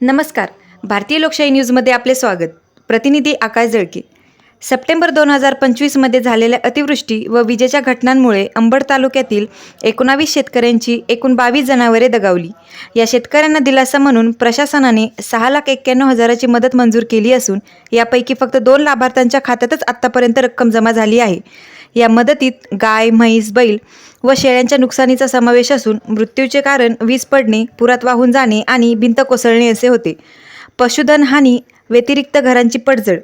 नमस्कार. भारतीय लोकशाही न्यूजमध्ये आपले स्वागत. प्रतिनिधी आकाश जळके. सप्टेंबर दोन हजार पंचवीसमध्ये झालेल्या अतिवृष्टी व विजेच्या घटनांमुळे अंबड तालुक्यातील एकोणावीस शेतकऱ्यांची एकूण बावीस जनावरे दगावली. या शेतकऱ्यांना दिलासा म्हणून प्रशासनाने सहा लाख एक्क्याण्णव हजाराची मदत मंजूर केली असून यापैकी फक्त दोन लाभार्थ्यांच्या खात्यातच आत्तापर्यंत रक्कम जमा झाली आहे. या मदतीत गाय म्हैस बैल व शेळ्यांच्या नुकसानीचा समावेश असून मृत्यूचे कारण वीज पडणे पुरात वाहून जाणे आणि भिंत कोसळणे असे होते. पशुधन हानी व्यतिरिक्त घरांची पडझड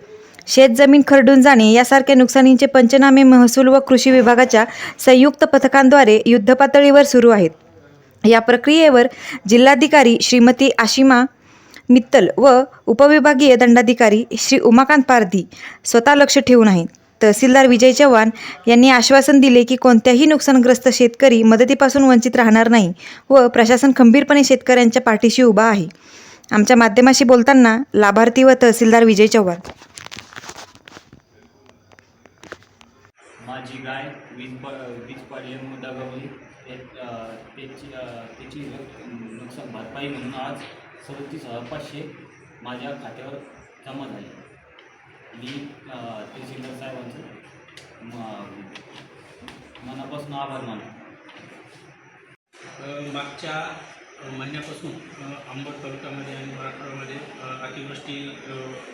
शेतजमीन खरडून जाणे यासारख्या नुकसानींचे पंचनामे महसूल व कृषी विभागाच्या संयुक्त पथकांद्वारे युद्धपातळीवर सुरू आहेत. या प्रक्रियेवर जिल्हाधिकारी श्रीमती आशिमा मित्तल व उपविभागीय दंडाधिकारी श्री उमाकांत पारधी स्वतः लक्ष ठेवून आहेत. तहसीलदार विजय चव्हाण यांनी आश्वासन दिले की कोणत्याही नुकसानग्रस्त शेतकरी मदतीपासून वंचित राहणार नाही व प्रशासन खंबीरपणे शेतकऱ्यांच्या पाठीशी उभा आहे. आमच्या माध्यमाशी बोलताना लाभार्थी व तहसीलदार विजय चव्हाण. माझी गाय वीज प वीज पडल्यामुळे दगावली त्याची त्याची नुकसान भरपाई म्हणून आज सदतीस हजार पाचशे माझ्या खात्यावर जमा झाली. मी अ, तहसीलदार साहेबांचं. म- मनापासून आभार मानतो. मागच्या महिन्यापासून आंबड तालुक्यामध्ये आणि मराठवाड्यामध्ये अतिवृष्टी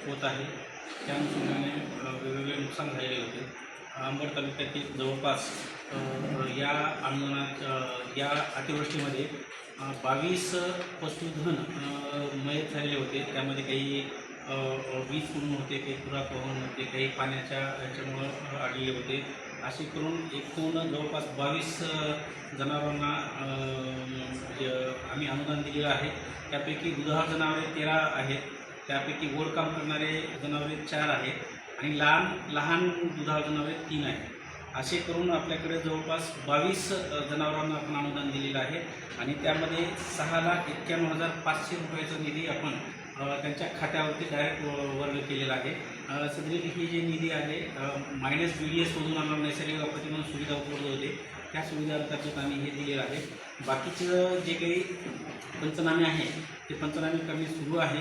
होत आहे. त्या अनुषंगाने वेगवेगळे नुकसान झालेले होते. आंबड तालुक्यातील जवळपास या आंदोलनात या अतिवृष्टीमध्ये बावीस पशुधन मयत झालेले होते. त्यामध्ये काही वीज पडून होते काही पुरा वाहून होते काही पाण्याच्या ह्याच्यामुळं अडलेले होते. असे करून एकूण जवळपास बावीस जनावरांना म्हणजे आम्ही अनुदान दिलेलं आहे. त्यापैकी दुधाळ जनावरे तेरा आहेत. त्यापैकी काम करणारे जनावरे चार आहेत आणि लहान लहान दुधाळ जनावरे तीन आहेत. असे करून आपल्याकडे जवळपास बावीस जनावरांना आपण अनुदान दिलेलं आहे आणि त्यामध्ये सहा लाख एक्क्याण्णव हजार पाचशे रुपयाचा निधी आपण त्यांच्या खात्यावरती डायरेक्ट वर्ग केलेला आहे. सध्या ही जी निधी आहे मायनस बी डी एसमधून आम्हाला नैसर्गिक आपत्ती म्हणून सुविधा उपलब्ध होते. त्या सुविधा अंतर्गत आम्ही हे दिलेलं आहे. बाकीचं जे काही पंचनामे आहे ते पंचनामे करणे सुरू आहे.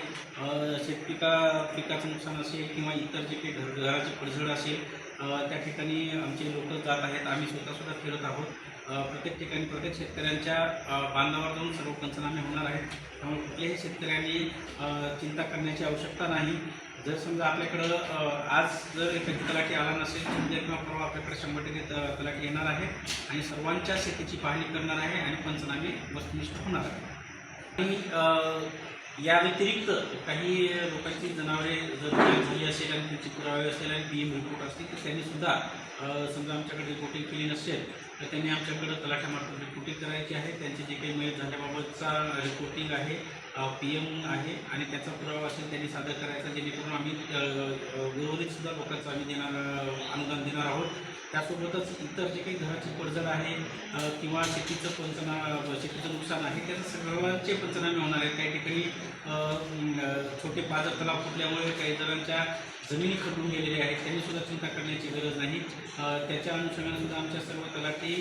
शेतपिका पिकाचं नुकसान असेल किंवा इतर जे काही घर घराची पडझड असेल त्या ठिकाणी आमचे लोक जात आहेत. आम्ही स्वतःसुद्धा फिरत आहोत. प्रत्येक ठिकाणी प्रत्येक शेतकऱ्यांच्या बांधावर जाऊन सर्व पंचनामे होणार आहेत. त्यामुळे कुठल्याही शेतकऱ्यांनी चिंता करण्याची आवश्यकता नाही. जर समजा आपल्याकडं आज जर एखादी तलाठी आला नसेल तर उद्या किंवा परवा आपल्याकडे शंभर टक्के त- तलाठी येणार आहे आणि सर्वांच्या शेतीची पाहणी करणार आहे आणि पंचनामे वस्तुनिष्ठ होणार आहे आणि या व्यतिरिक्त काही लोकांची जनावरे जर झाली असेल आणि त्यांची पुरावे असेल आणि पी एम रिपोर्ट असतील तर त्यांनीसुद्धा समजा आमच्याकडे रिपोर्टिंग केली नसेल तर त्यांनी आमच्याकडं तलाठ्यामार्फत रिपोर्टिंग करायची आहे. त्यांचे जे काही मयत झाल्याबाबतचा रिपोर्टिंग आहे पी एम आहे आणि त्याचा पुरावा असेल त्यांनी सादर करायचा जेणेकरून आम्ही उर्वरितसुद्धा लोकांचं आम्ही देणार अनुदान देणार आहोत. त्यासोबतच इतर जे काही घराची पडझड आहे किंवा शेतीचं पंचना शेतीचं नुकसान आहे त्याचं सर्वांचे पंचनामे होणार आहेत. काही ठिकाणी छोटे पाजर तलाव फुटल्यामुळे काही जणांच्या जमिनी खटून गेलेले आहेत त्यांनी सुद्धा चिंता करण्याची गरज नाही. त्याच्या अनुषंगाने सुद्धा आमच्या सर्व तलाठी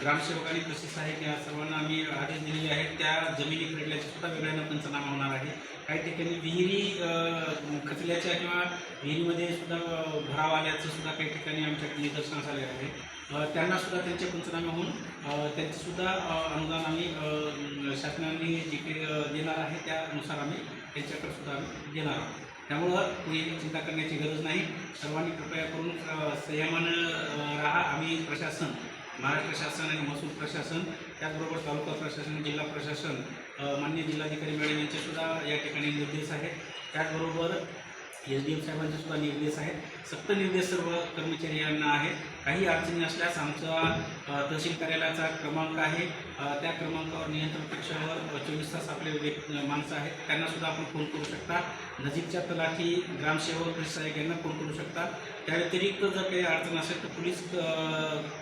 ग्रामसेवक आणि प्रसिद्ध सहाय्यक या सर्वांना आम्ही आदेश दिलेले आहेत. त्या जमिनी खरडल्याचे सुद्धा वेगळ्यानं पंचनामा होणार आहे. काही ठिकाणी विहिरी खचल्याच्या किंवा विहिरीमध्ये सुद्धा भराव आल्याचं सुद्धा काही ठिकाणी आमच्याकडे निदर्शनास आले आहे. त्यांना सुद्धा त्यांचे पंचनामे होऊन अ, त्यांचे सुद्धा अनुदान आम्ही शासनाने जे काही देणार आहे त्यानुसार आम्ही त्यांच्याकडे सुद्धा आम्ही देणार आहोत. त्यामुळं कुणी चिंता करण्याची गरज नाही. सर्वांनी कृपया करून संयमानं राहा. आम्ही प्रशासन महाराष्ट्र शासन आणि महसूल प्रशासन त्याचबरोबर तालुका प्रशासन जिल्हा प्रशासन मान्य जिल्हाधिकारी मॅडम यांचे सुद्धा या ठिकाणी निर्देश आहेत. त्याचबरोबर एस डी एम साहेबांचे सुद्धा निर्देश आहेत. सक्त निर्देश सर्व कर्मचारी यांना आहेत. काही अडचणी असल्यास आमचा तहसील कार्यालयाचा क्रमांक आहे. त्या क्रमांकावर नियंत्रण कक्षावर चोवीस तास आपले व्यक् माणसं आहेत. त्यांनासुद्धा आपण फोन करू शकता. नजीकच्या तलाठी ग्रामसेवक कृषी सहाय्यक यांना फोन करू शकता. त्या व्यतिरिक्त जर काही अडचण असेल तर पोलीस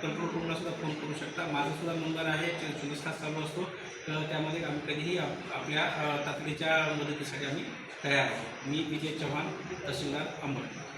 कंट्रोल रूमलासुद्धा फोन करू शकता. माझासुद्धा नंबर आहे. चोवीस तास चालू असतो. तर त्यामध्ये आम्ही कधीही आप- आपल्या तातडीच्या मदतीसाठी आम्ही तयार आहोत. मी विजय चव्हाण तहसीलदार अंबड.